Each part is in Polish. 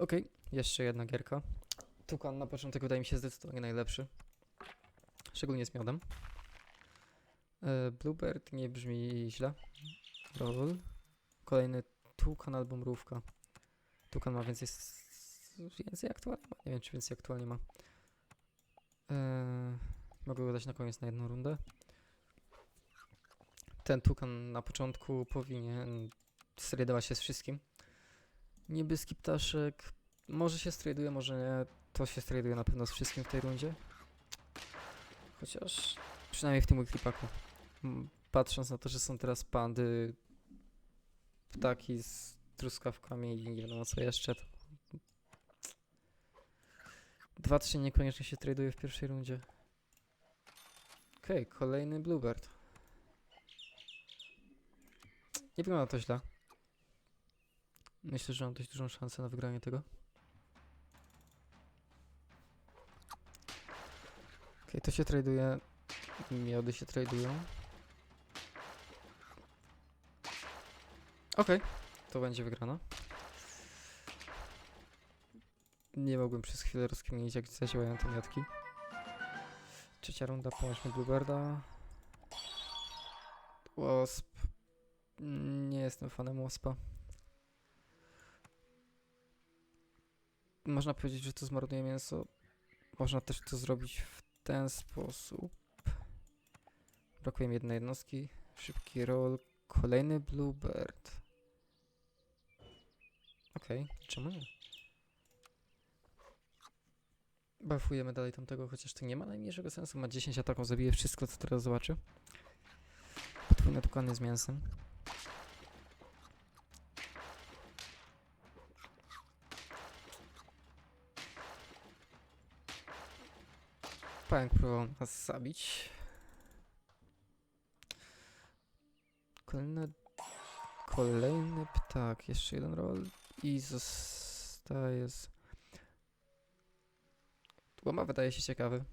Okej, jeszcze jedna gierka. Tukan na początek wydaje mi się zdecydowanie najlepszy. Szczególnie z miodem. E, Bluebird nie brzmi źle. Roll. Kolejny Tukan albo Mrówka. Tukan ma więcej, więcej aktualnie ma. Nie wiem, czy więcej aktualnie ma. E, mogę go dać na koniec na jedną rundę. Ten Tukan na początku powinien stradować się z wszystkim. Niebieski ptaszek może się straduje, może nie. To się straduje na pewno z wszystkim w tej rundzie. Chociaż przynajmniej w tym weeklipaku. M, Patrząc na to, że są teraz pandy, ptaki z truskawkami i nie wiadomo co jeszcze, to... 2-3 niekoniecznie się traduje w pierwszej rundzie. Okej, kolejny Bluebird. Nie wygląda to źle. Myślę, że mam dość dużą szansę na wygranie tego. Okej, to się traduje. Miody się tradują. Okej, to będzie wygrana. Nie mogłem przez chwilę rozkminić, jak zadziałają te miotki. Trzecia runda, połączmy Bluebirda. Wasp. Nie jestem fanem Waspa. Można powiedzieć, że to zmarnuje mięso. Można też to zrobić w ten sposób. Brakuje mi jednej jednostki. Szybki roll. Kolejny Bluebird. Okej, czemu nie? Bafujemy dalej tamtego, chociaż to nie ma najmniejszego sensu. Ma 10 ataków, zabije wszystko, co teraz zobaczy. Podwójne tukany z mięsem. Pająk próbował nas zabić. Kolejny, kolejny ptak, jeszcze jeden roll i zostaje z... Łama wydaje się ciekawy.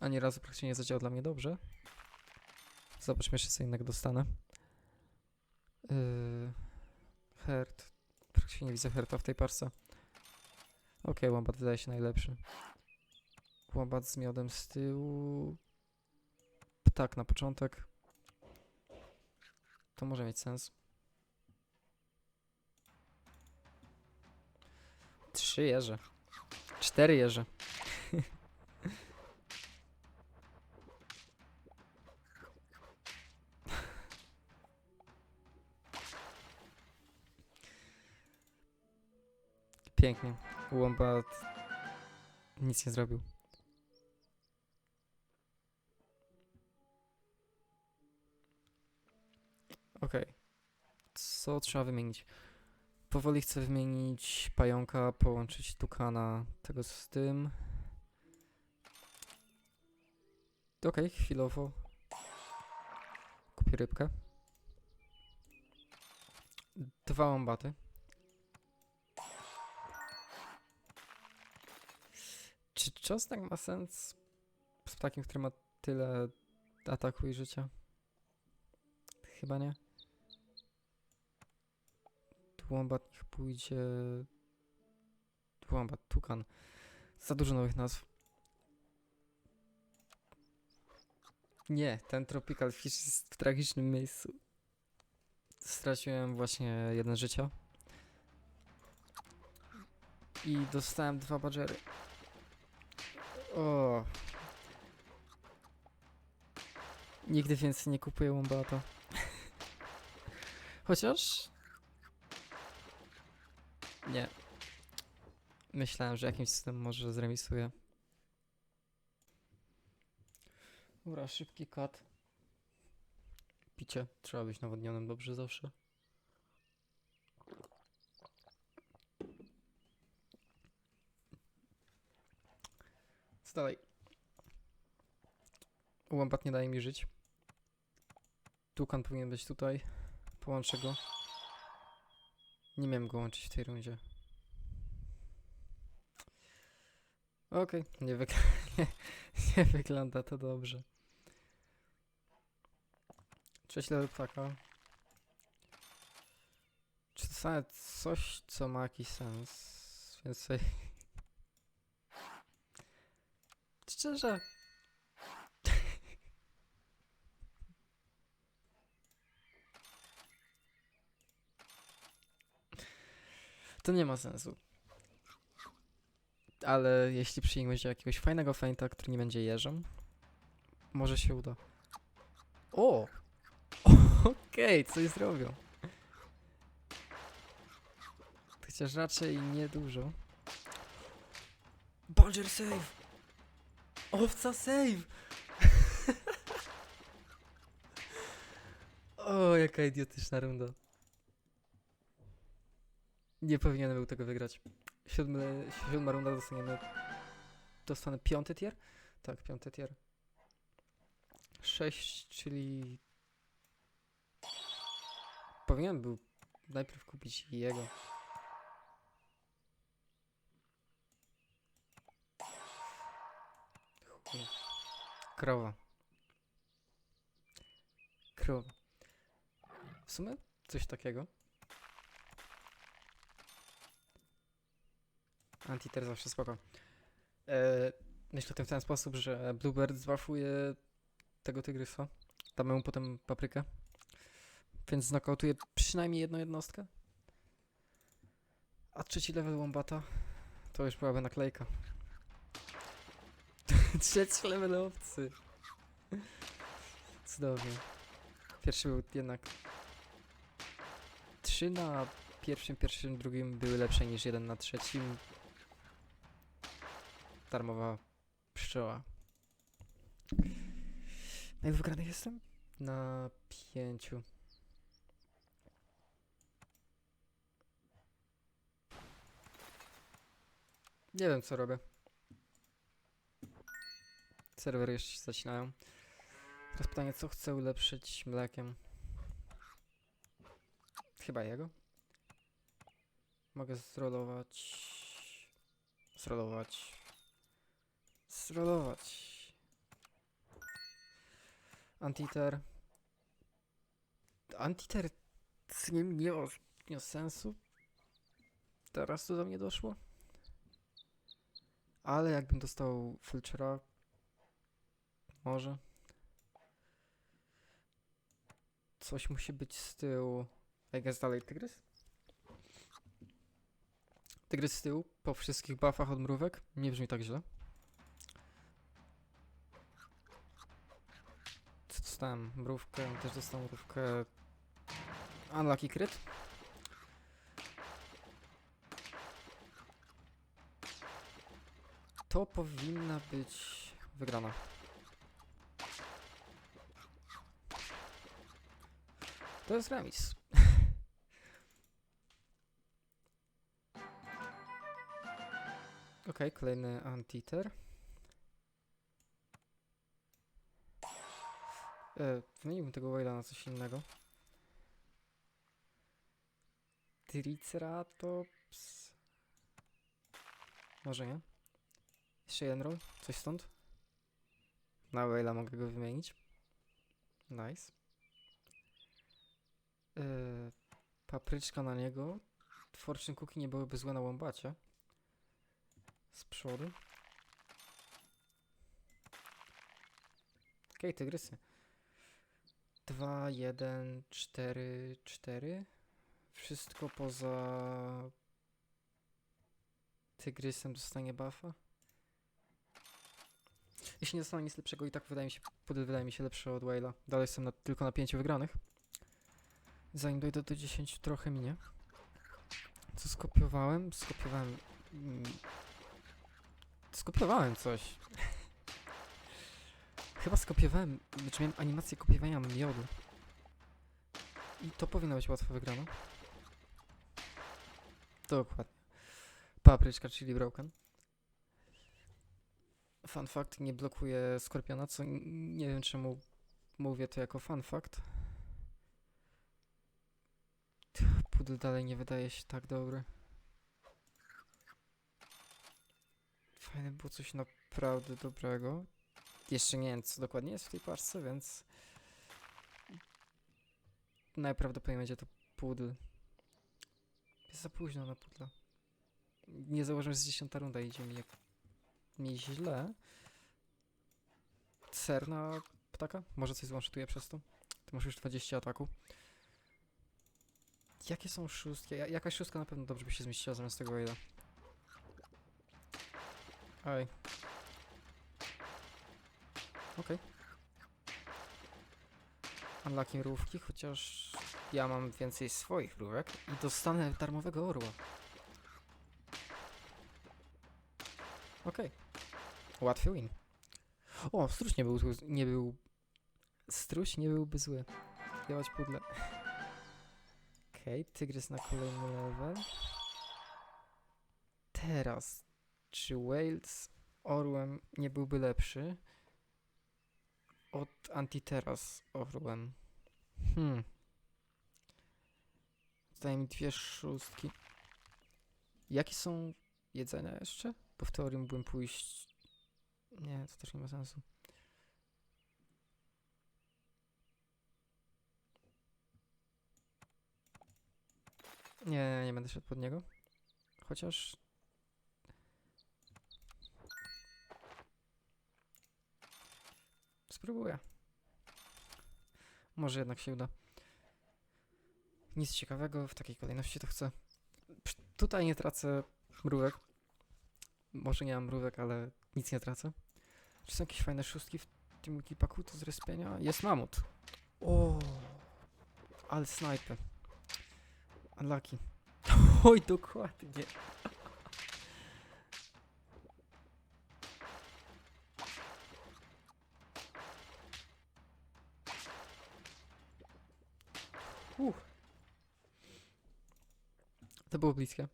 Ani razu praktycznie nie zadziałał dla mnie dobrze. Zobaczmy jeszcze co innego dostanę. Yy, herd. Praktycznie nie widzę herta w tej parce. Okej, łombat wydaje się najlepszy. Łobat z miodem z tyłu. Ptak na początek. To może mieć sens. Trzy jeże. Cztery jeże. Pięknie. Łombat nic nie zrobił. Okej. Co trzeba wymienić? Powoli chcę wymienić pająka, połączyć tukana tego z tym. Okej, chwilowo. Kupię rybkę. Dwa łombaty. Czy czosnek ma sens z takim, który ma tyle ataku i życia? Chyba nie. Dłombat niech pójdzie... Dłombat, tukan. Za dużo nowych nazw. Nie, ten Tropical Fish jest w tragicznym miejscu. Straciłem właśnie jeden życia. I dostałem dwa badgery. O. Nigdy więcej nie kupuję Wombata. Chociaż... Nie. Myślałem, że jakimś systemem może zremisuję. Dobra, szybki kat. Picie. Trzeba być nawodnionym dobrze zawsze. Co dalej? Łombat nie daje mi żyć. Tukan powinien być tutaj. Połączę go. Nie miałem go łączyć w tej rundzie. Okej, nie, wyg nie, nie wygląda to dobrze. Trzeci level ptaka. Czy dostanę coś, co ma jakiś sens? więc sobie... Szczerze. To nie ma sensu. Ale jeśli przyjmiecie jakiegoś fajnego feinta, który nie będzie jeżem, może się uda. O! Okej, coś zrobią. Chociaż raczej niedużo. Badger save! Owca save! o, jaka idiotyczna runda. Nie powinienem był tego wygrać. Siódmy, siódma runda dostaniemy... Dostanę piąty tier? Tak, piąty tier. Sześć, czyli... Powinienem był najpierw kupić jego. Chuj. Krowa. Krowa. W sumie coś takiego. Antiter zawsze spoko. E, myślę o tym w ten sposób, że Bluebird zwafuje tego tygrysa. Damy mu potem paprykę. Więc znokautuje przynajmniej jedną jednostkę. A trzeci level Wombata to już byłaby naklejka. trzeci level obcy. Cudownie. Pierwszy był jednak... Trzy na pierwszym, pierwszym, drugim były lepsze niż jeden na trzecim. Darmowa pszczoła. Na ile wygranych jestem? Na pięciu. Nie wiem co robię. Serwery jeszcze się zacinają. Teraz pytanie, co chcę ulepszyć mlekiem? Chyba jego. Mogę zrolować. Zrolować. Zrolować. Antiter. Antiter z nim nie ma sensu. Teraz to do mnie doszło. Ale jakbym dostał Filchera, może. Coś musi być z tyłu. Jak jest dalej tygrys? Tygrys z tyłu, po wszystkich buffach od mrówek. Nie brzmi tak źle. Dostałem? Mrówkę, też dostałem mrówkę. Unlucky crit. To powinna być wygrana. To jest remis. Okej, kolejny antiter. E, wymieniłbym tego Wayla na coś innego. Triceratops. Może nie. Jeszcze jeden roll? Coś stąd? Na Wayla mogę go wymienić. Nice. Yy, papryczka na niego. Fortune cookie nie byłyby złe na łombacie. Z przodu. Okej, tygrysy. 2, 1, 4, 4. Wszystko poza tygrysem dostanie buffa. Jeśli nie dostanę nic lepszego i tak wydaje mi się, wydaje mi się lepszy od Wayla. Dalej jestem na, tylko na 5 wygranych. Zanim dojdę do 10 trochę minie. Co skopiowałem? Skopiowałem... Mm, skopiowałem coś. Chyba skopiowałem, znaczy miałem animację kopiowania miodu. I to powinno być łatwo wygrane. Dokładnie. Papryczka, czyli broken. Fun fact, nie blokuje Skorpiona, co nie wiem czemu mówię to jako fun fact. Pudel dalej nie wydaje się tak dobry. Fajne było coś naprawdę dobrego. Jeszcze nie wiem, co dokładnie jest w tej parce, więc... Najprawdopodobniej będzie to pudel. Jest za późno na pudla. Nie zauważyłem, że 10 runda idzie mi jak mi źle. Serna ptaka? Może coś złączytuję przez to? Ty masz już 20 ataku. Jakie są szóstki? Ja, jakaś szóstka na pewno dobrze by się zmieściła zamiast tego ile. Oj. Okej. Unlucky mrówki, chociaż ja mam więcej swoich mrówek i dostanę darmowego orła. Okej. Łatwy win. O, struś nie był, nie był... Struś nie byłby zły. Działać pudle. Okej, tygrys na kolejny level. Teraz, czy Wales orłem nie byłby lepszy od Antiteras orłem? Hmm. Daje mi dwie szóstki. Jakie są jedzenia jeszcze? Bo w teorii mógłbym pójść... Nie, to też nie ma sensu. Nie, nie będę szedł pod niego. Chociaż... Spróbuję. Może jednak się uda. Nic ciekawego w takiej kolejności to chcę. Tutaj nie tracę mrówek. Może nie mam mrówek, ale nic nie tracę. Czy są jakieś fajne szóstki w tym multipaku to z respienia? Jest mamut. O, ale snajpy. Unlucky. Oj, dokładnie. Uff. To było bliskie.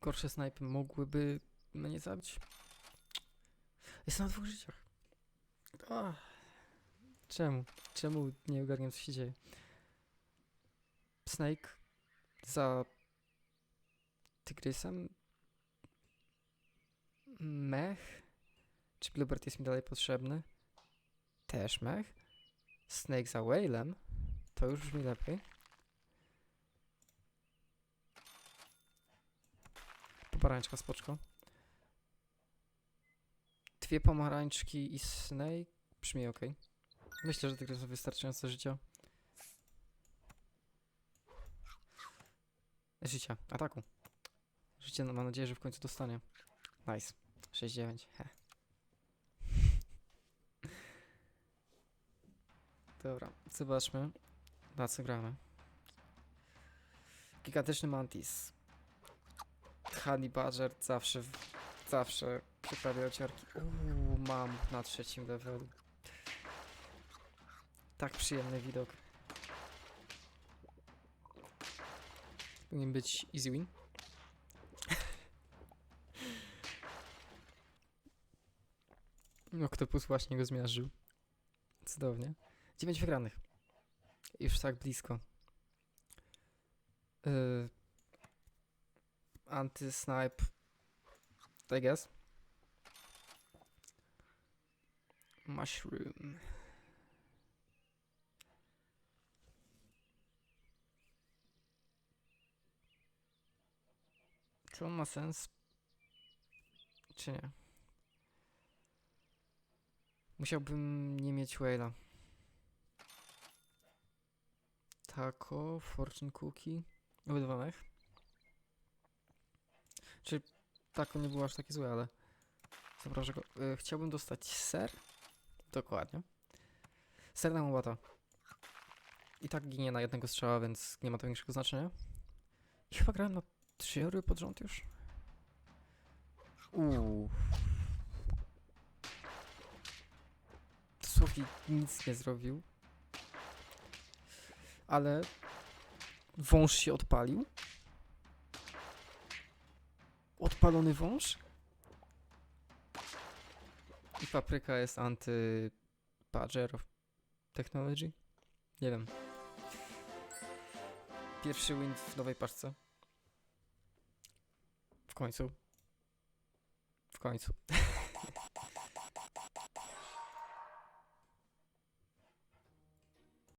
Gorsze snajpy mogłyby mnie zabić. Jestem na dwóch życiach. Ach. Czemu? Czemu nie ogarniam co się dzieje? Snake za tygrysem. Mech. Czy Bluebird jest mi dalej potrzebny? Też mech. Snake za Whalem. To już brzmi lepiej. Pomarańczka spoczko. Dwie pomarańczki i Snake. Brzmi ok. Myślę, że tygrys ma wystarczająco życia. Życia, ataku. Życie, no, mam nadzieję, że w końcu dostanie. Nice. 6-9. He. Dobra, zobaczmy. Na co gramy. Gigantyczny mantis. Honey Badger zawsze, zawsze przyprawia ociarki. Uuu, mam na trzecim levelu. Tak przyjemny widok. Powinien być easy win. Oktopus właśnie go zmiażdżył. Cudownie. 9 wygranych. Już tak blisko. Yy, Anty-snipe. I guess. Mushroom. Czy on ma sens? Czy nie? Musiałbym nie mieć Whale'a. Taco, Fortune Cookie. Obydwa mech. Czy taco nie było aż takie złe, ale... Zaproszę go. Y, chciałbym dostać ser. Dokładnie. Ser na łata. I tak ginie na jednego strzała, więc nie ma to większego znaczenia. I chyba grałem na trzy orły pod rząd już. Uuu. Dosłownie nic nie zrobił. Ale wąż się odpalił. Odpalony wąż. I papryka jest anty Badger of Technology. Nie wiem. Pierwszy win w nowej paczce. W końcu. W końcu.